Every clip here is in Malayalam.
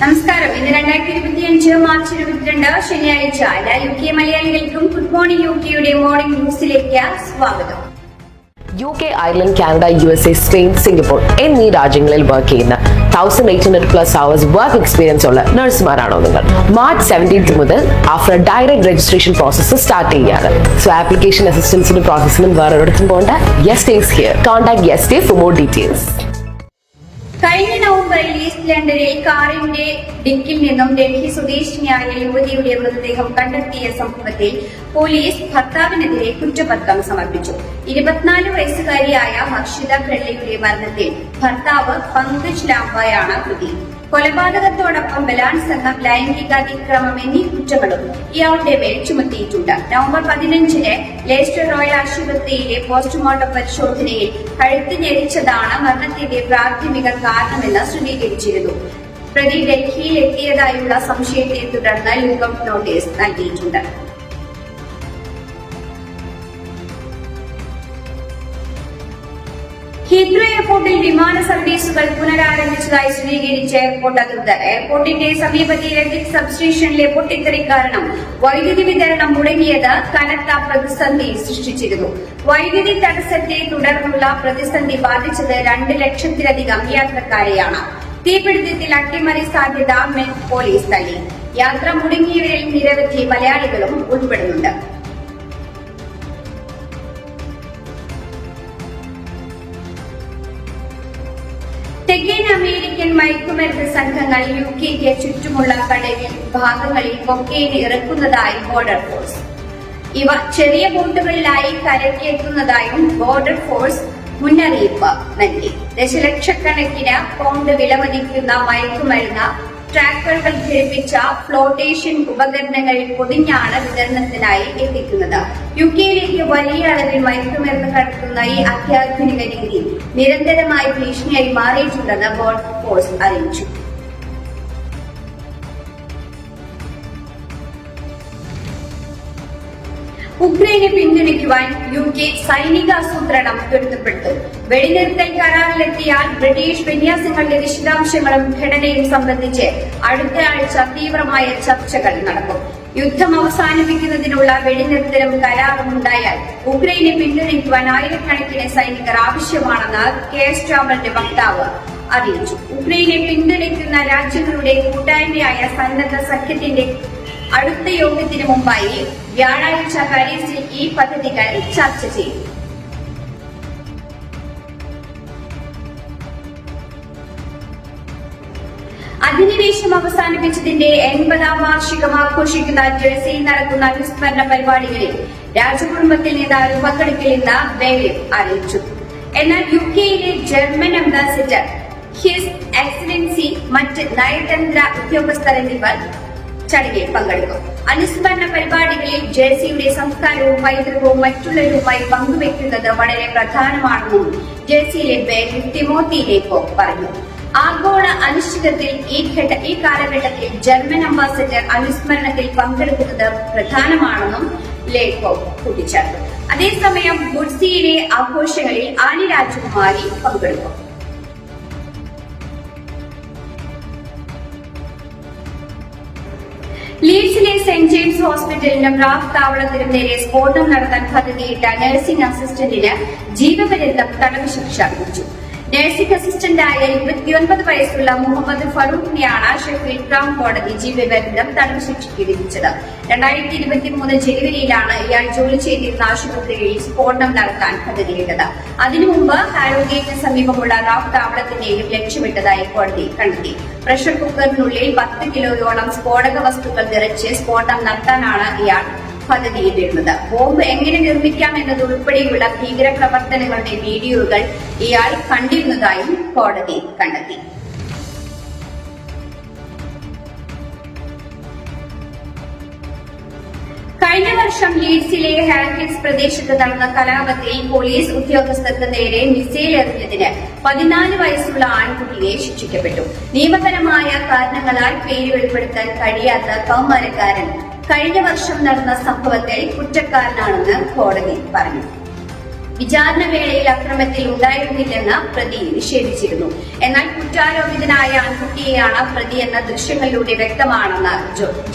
നമസ്കാരം. ഇന്ന് രണ്ടായിരത്തി ഇരുപത്തിയഞ്ച് മാർച്ച് ഇരുപത്തിരണ്ട് ശനിയാഴ്ച എല്ലാ യു കെ മലയാളികൾക്കും ഗുഡ് മോർണിംഗ് യു കെയുടെ മോർണിംഗ് ന്യൂസിലേക്ക് സ്വാഗതം. U K Ireland Canada U S A Spain Singapore എന്നീ രാജ്യങ്ങളിൽ വർക്ക് ചെയ്യുന്ന thousand eight hundred plus hours work experience ഉള്ള നഴ്സുമാരാണോ നിങ്ങൾ. മാർച്ച് സെവന്റീൻത്ത് മുതൽ after direct registration process start ചെയ്യുകയാണ്. സോ ആപ്ലിക്കേഷൻ അസിസ്റ്റൻസിനും പ്രോസസ്സിനും വേറെ ഒരിടത്തും പോകേണ്ട yes days here contact yes day for more details കഴിഞ്ഞ നവംബറിൽ ഈസ്റ്റ് ലണ്ടനിൽ കാറിന്റെ ഡിക്കിൽ നിന്നും ഡൽഹി സ്വദേശിനിയായ യുവതിയുടെ മൃതദേഹം കണ്ടെത്തിയ സംഭവത്തിൽ പോലീസ് ഭർത്താവിനെതിരെ കുറ്റപത്രം സമർപ്പിച്ചു. ഇരുപത്തിനാല് വയസ്സുകാരിയായ ഹർഷിത ഖള്ളയുടെ മരണത്തിൽ ഭർത്താവ് പങ്കജ് ലാംബയാണ് പ്രതി കൊലപാതകത്തോടൊപ്പം ബലാത്സംഗം ലൈംഗികാതിക്രമം എന്നീ കുറ്റങ്ങളും ഇയാളുടെ മേൽ ചുമത്തിയിട്ടുണ്ട്. നവംബർ പതിനഞ്ചിന് ലേസ്റ്റർ റോയൽ ആശുപത്രിയിലെ പോസ്റ്റ്മോർട്ടം പരിശോധനയിൽ കഴുത്ത് ഞെരിച്ചതാണ് മരണത്തിന്റെ പ്രാഥമിക കാരണമെന്ന് സ്ഥിരീകരിച്ചിരുന്നു പ്രതി ഡൽഹിയിൽ എത്തിയതായുള്ള സംശയത്തെ തുടർന്ന് ലുക്കൌട്ട് നോട്ടീസ് നൽകിയിട്ടുണ്ട്. ഹീത്രോ എയർപോർട്ടിൽ വിമാന സർവീസുകൾ പുനരാരംഭിച്ചതായി സ്ഥിരീകരിച്ച എയർപോർട്ട് അധികൃതർ. എയർപോർട്ടിന്റെ സമീപത്തെ ഇലക്ട്രിക് സബ്സ്റ്റേഷനിലെ പൊട്ടിത്തെറി കാരണം വൈദ്യുതി വിതരണം മുടങ്ങിയത് കനത്ത പ്രതിസന്ധി സൃഷ്ടിച്ചിരുന്നു. വൈദ്യുതി തടസ്സത്തെ തുടർന്നുള്ള പ്രതിസന്ധി ബാധിച്ചത് രണ്ട് ലക്ഷത്തിലധികം യാത്രക്കാരെയാണ്. തീപിടുത്തത്തിൽ അട്ടിമറി സാധ്യത പോലീസ് തള്ളി. യാത്ര മുടങ്ങിയവരിൽ നിരവധി മലയാളികളും ഉൾപ്പെടുന്നുണ്ട്. തെക്കൻ അമേരിക്കൻ മയക്കുമരുന്ന് സംഘങ്ങൾ യു കെക്ക് ചുറ്റുമുള്ള കടലിൽ ഭാഗങ്ങളിൽ കൊക്കൈൻ ഇറക്കുന്നതായി ബോർഡർ ഫോഴ്സ് ഇവ ചെറിയ ബോട്ടുകളിലായി കരയ്ക്കെത്തുന്നതായും ബോർഡർ ഫോഴ്സ് മുന്നറിയിപ്പ് നൽകി. ദശലക്ഷക്കണക്കിന് പൗണ്ട് വിലമതിക്കുന്ന മയക്കുമരുന്ന് ട്രാക്കറുകൾ ഘടിപ്പിച്ച ഫ്ലോട്ടേഷൻ ഉപകരണങ്ങൾ പൊതിഞ്ഞാണ് വിതരണത്തിനായി എത്തിക്കുന്നത്. യു കെയിലേക്ക് വലിയ അളവിൽ മയക്കുമരുന്ന് കടത്തുന്ന ഈ അത്യാധുനിക രീതി നിരന്തരമായി ഭീഷണിയായി മാറിയിട്ടുണ്ടെന്ന് ബോർഡ് ഫോഴ്സ് അറിയിച്ചു. ഉക്രൈനെ പിന്തുണയ്ക്കുവാൻ യു കെ സൈനിക ആസൂത്രണം പൊരുത്തപ്പെട്ടു വെടിനിർത്തൽ കരാറിലെത്തിയാൽ ബ്രിട്ടീഷ് വിന്യാസങ്ങളുടെ വിശദാംശങ്ങളും ഘടനയും സംബന്ധിച്ച് അടുത്ത ആഴ്ച തീവ്രമായ ചർച്ചകൾ നടക്കും. യുദ്ധം അവസാനിപ്പിക്കുന്നതിനുള്ള വെടിനിർത്തലും കരാറും ഉണ്ടായാൽ ഉക്രൈനെ പിന്തുണയ്ക്കുവാൻ ആയിരക്കണക്കിന് സൈനികർ ആവശ്യമാണെന്ന് കെ രാമന്റെ വക്താവ് അറിയിച്ചു. ഉക്രൈനെ പിന്തുണയ്ക്കുന്ന രാജ്യങ്ങളുടെ കൂട്ടായ്മയായ സന്നദ്ധ സഖ്യത്തിന്റെ അടുത്ത യോഗത്തിന് മുമ്പായി വ്യാഴാഴ്ച പാരീസിൽ ഈ പദ്ധതികൾ ചർച്ച ചെയ്യും. അധിനിവേശം അവസാനിപ്പിച്ചതിന്റെ എൺപതാം വാർഷികം ആഘോഷിക്കുന്ന ജേഴ്സിയിൽ നടക്കുന്ന അനുസ്മരണ പരിപാടികളിൽ രാജകുടുംബത്തിൽ നേതാവ് പങ്കെടുക്കില്ലെന്ന് ബെയിലിൽ അറിയിച്ചു. എന്നാൽ യു കെയിലെ ജർമ്മൻ അംബാസിഡർ ഹിസ് എക്സലൻസി മറ്റ് നയതന്ത്ര ഉദ്യോഗസ്ഥർ എന്നിവർ ചടങ്ങിൽ പങ്കെടുക്കും. അനുസ്മരണ പരിപാടികളിൽ ജേഴ്സിയുടെ സംസ്കാരവും പൈതൃകവും മറ്റുള്ളവരുമായി പങ്കുവെക്കുന്നത് വളരെ പ്രധാനമാണെന്നും ജേഴ്സിയിലെ പേര് തിമോത്തി ലേക്കോ പറഞ്ഞു. ആഗോള അനിശ്ചിതത്തിൽ ഈ ഘട്ട ഈ കാലഘട്ടത്തിൽ ജർമ്മൻ അംബാസഡർ അനുസ്മരണത്തിൽ പങ്കെടുക്കുന്നത് പ്രധാനമാണെന്നും ലേഖോ കൂട്ടിച്ചേർത്തു. അതേസമയം ഗുഡ്സിയിലെ ആഘോഷങ്ങളിൽ ആനി രാജകുമാരി പങ്കെടുക്കും. സെന്റ് ജെയിംസ് ഹോസ്പിറ്റലിനും റാഫ് താവളത്തിനും നേരെ സ്ഫോടനം നടത്താൻ പദ്ധതിയിട്ട നഴ്സിംഗ് അസിസ്റ്റന്റിന് ജീവപര്യന്തം തടവ് ശിക്ഷ വിധിച്ചു. നഴ്സിംഗ് അസിസ്റ്റന്റായ ഇരുപത്തിയൊൻപത് വയസ്സുള്ള മുഹമ്മദ് ഫറൂഖിനെയാണ് ഷെഫീൽഡ് ക്രൗൺ കോടതി ജീവപര്യന്തം തടവ് ശിക്ഷയ്ക്ക് വിധിച്ചത് രണ്ടായിരത്തി ഇരുപത്തിമൂന്ന് ജനുവരിയിലാണ് ഇയാൾ ജോലി ചെയ്തിരുന്ന ആശുപത്രിയിൽ സ്ഫോടനം നടത്താൻ പദ്ധതിയിട്ടത്. അതിനു മുമ്പ് ഹാരോഗേറ്റിന് സമീപമുള്ള റാഫ് താവളത്തിന്റെയും ലക്ഷ്യമിട്ടതായി കോടതി കണ്ടെത്തി. പ്രഷർ കുക്കറിനുള്ളിൽ പത്ത് കിലോയോളം സ്ഫോടക വസ്തുക്കൾ നിറച്ച് സ്ഫോടനം നടത്താനാണ് ഇയാൾ പദ്ധതിയിട്ടിരുന്നത് ബോംബ് എങ്ങനെ നിർമ്മിക്കാം എന്നതുൾപ്പെടെയുള്ള ഭീകരപ്രവർത്തനങ്ങളുടെ വീഡിയോകൾ ഇയാൾ കണ്ടിരുന്നതായും കോടതി കണ്ടെത്തി. കഴിഞ്ഞ വർഷം ലീഡ്സിലെ ഹാരിക്സ് പ്രദേശത്ത് നടന്ന കലാപത്തിൽ പോലീസ് ഉദ്യോഗസ്ഥർക്ക് നേരെ മിസൈൽ എറിഞ്ഞതിന് പതിനാല് വയസ്സുള്ള ആൺകുട്ടിയെ ശിക്ഷിക്കപ്പെട്ടു. നിയമപരമായ കാരണങ്ങളാൽ പേര് വെളിപ്പെടുത്താൻ കഴിയാത്ത കൗമാരക്കാരൻ കഴിഞ്ഞ വർഷം നടന്ന സംഭവത്തിൽ കുറ്റക്കാരനാണെന്ന് കോടതി പറഞ്ഞു. വിചാരണ വേളയിൽ അക്രമത്തിൽ ഉണ്ടായിരുന്നില്ലെന്ന് പ്രതി നിഷേധിച്ചിരുന്നു. എന്നാൽ കുറ്റാരോപിതനായ ആൺകുട്ടിയെയാണ് പ്രതി എന്ന ദൃശ്യങ്ങളിലൂടെ വ്യക്തമാണെന്ന്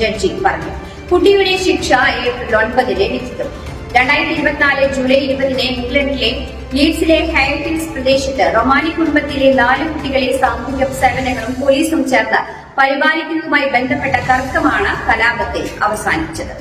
ജഡ്ജി പറഞ്ഞു. കുട്ടിയുടെ ശിക്ഷ ഏപ്രിൽ ഒൻപതിന് വിധിക്കും. രണ്ടായിരത്തി ഇരുപത്തിനാല് ജൂലൈ ഇരുപതിന് ഇംഗ്ലണ്ടിലെ ലീഡ്സിലെ ഹൈറ്റിൽസ് പ്രദേശത്ത് റൊമാനി കുടുംബത്തിലെ നാല് കുട്ടികളെ സാമൂഹ്യ സേവനങ്ങളും പോലീസും ചേർന്ന് പരിപാലിക്കുന്നതുമായി ബന്ധപ്പെട്ട തർക്കമാണ് കലാപത്തിൽ അവസാനിച്ചത്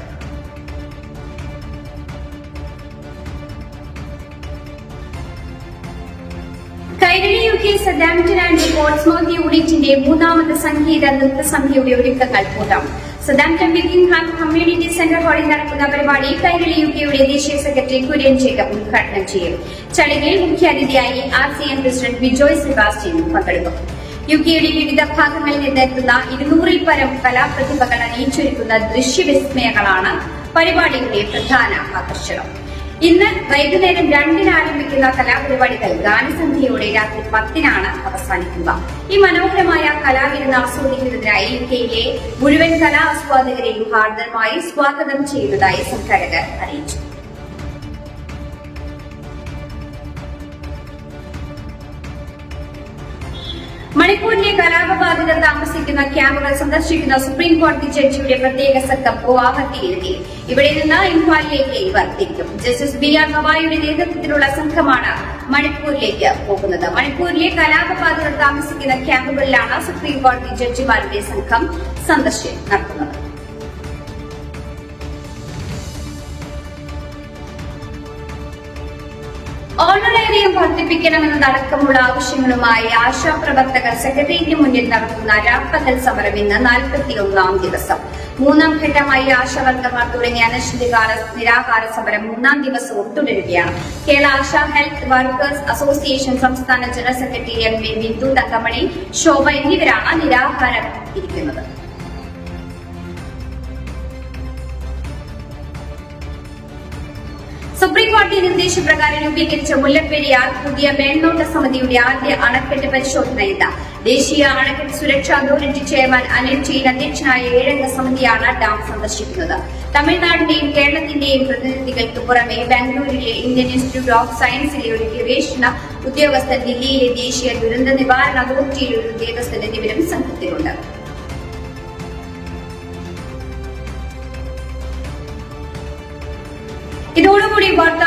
Kairali U K Southampton and Portsmouth യൂണിറ്റിന്റെ മൂന്നാമത് സംഗീത നൃത്തസന്ധ്യയുടെ ഒരുക്കങ്ങൾ കൂട്ടാം. സദാംപ്റ്റൺ ബിക്കിംഗ്ഹാം കമ്മ്യൂണിറ്റി സെന്റർ ഹാളിൽ നടക്കുന്ന പരിപാടി കൈരളി യു കെയുടെ ദേശീയ സെക്രട്ടറി കുര്യൻ ജേക്കബ് ഉദ്ഘാടനം ചെയ്യും. ചടങ്ങിൽ മുഖ്യാതിഥിയായി R C M president Bijoy Sebastian പങ്കെടുക്കും. യു കെയുടെ വിവിധ ഭാഗങ്ങളിൽ നിന്നെത്തുന്ന ഇരുന്നൂറിൽ പരം കലാപ്രതിഭകൾ അണിയിച്ചൊരുക്കുന്ന ദൃശ്യവിസ്മയങ്ങളാണ് പരിപാടിയുടെ പ്രധാന ആകർഷണം. ഇന്ന് വൈകുന്നേരം രണ്ടിന് ആരംഭിക്കുന്ന കലാപരിപാടികൾ ഗാനസന്ധ്യയോടെ രാത്രി പത്തിനാണ് അവസാനിക്കുക. ഈ മനോഹരമായ കലാവിരുന്ന് ആസ്വദിക്കുന്നതിനായി യു കെയിലെ മുഴുവൻ കലാ ആസ്വാദകരെയും ഹാർദമായി സ്വാഗതം ചെയ്യുന്നതായി സംഘാടകർ അറിയിച്ചു. മണിപ്പൂരിലെ കലാപബാധിതർ താമസിക്കുന്ന ക്യാമ്പുകൾ സന്ദർശിക്കുന്ന സുപ്രീം കോടതി ജഡ്ജിയുടെ പ്രത്യേക സംഘം ഗുവാഹത്തിയിലെത്തി ഇവിടെ നിന്ന് ഇംഫാലിലേക്ക് ഇവർ തിരിക്കും. ജസ്റ്റിസ് ബി ആർ ഗവായിയുടെ നേതൃത്വത്തിലുള്ള സംഘമാണ് മണിപ്പൂരിലേക്ക് പോകുന്നത്. മണിപ്പൂരിലെ കലാപബാധിതർ താമസിക്കുന്ന ക്യാമ്പുകളിലാണ് സുപ്രീം കോടതി ജഡ്ജിമാരുടെ സംഘം സന്ദർശനം നടത്തുന്നത്. ഓണറേറിയം വർദ്ധിപ്പിക്കണമെന്നതടക്കമുള്ള ആവശ്യങ്ങളുമായി ആശാപ്രവർത്തകർ സെക്രട്ടേറിയറ്റിന് മുന്നിൽ നടത്തുന്ന രാപ്പകൽ സമരം ഇന്ന് നാൽപ്പത്തിയൊന്നാം ദിവസം. മൂന്നാം ഘട്ടമായി ആശാവർക്കർമാർ തുടങ്ങിയ അനിശ്ചിതകാല നിരാഹാര സമരം മൂന്നാം ദിവസവും തുടരുകയാണ്. Kerala Asha health workers association സംസ്ഥാന general secretary M V Bindu Thankamani Shobha എന്നിവരാണ് നിരാഹാരം ഇരിക്കുന്നത് കോടതി നിർദ്ദേശപ്രകാരം രൂപീകരിച്ച മുല്ലപ്പെരിയാർ പുതിയ മേൽനോട്ട സമിതിയുടെ ആദ്യ അണക്കെട്ട് പരിശോധന ഇന്ന് ദേശീയ അണക്കെട്ട് സുരക്ഷാ അതോറിറ്റി ചെയർമാൻ അനിൽ ചെയിൻ അധ്യക്ഷനായ ഏഴംഗ സമിതിയാണ് ഡാം സന്ദർശിക്കുന്നത്. തമിഴ്നാടിന്റെയും കേരളത്തിന്റെയും പ്രതിനിധികൾക്ക് പുറമെ ബാംഗ്ലൂരിലെ ഇന്ത്യൻ ഇൻസ്റ്റിറ്റ്യൂട്ട് ഓഫ് സയൻസിലെ ഒരു ഗവേഷണ ഉദ്യോഗസ്ഥൻ ദില്ലിയിലെ ദേശീയ ദുരന്ത നിവാരണ അതോറിറ്റിയിലെ ഒരു ഉദ്യോഗസ്ഥൻ എന്നിവരും സംഘത്തിലുണ്ട്. ഇതോടുകൂടി വാർത്താ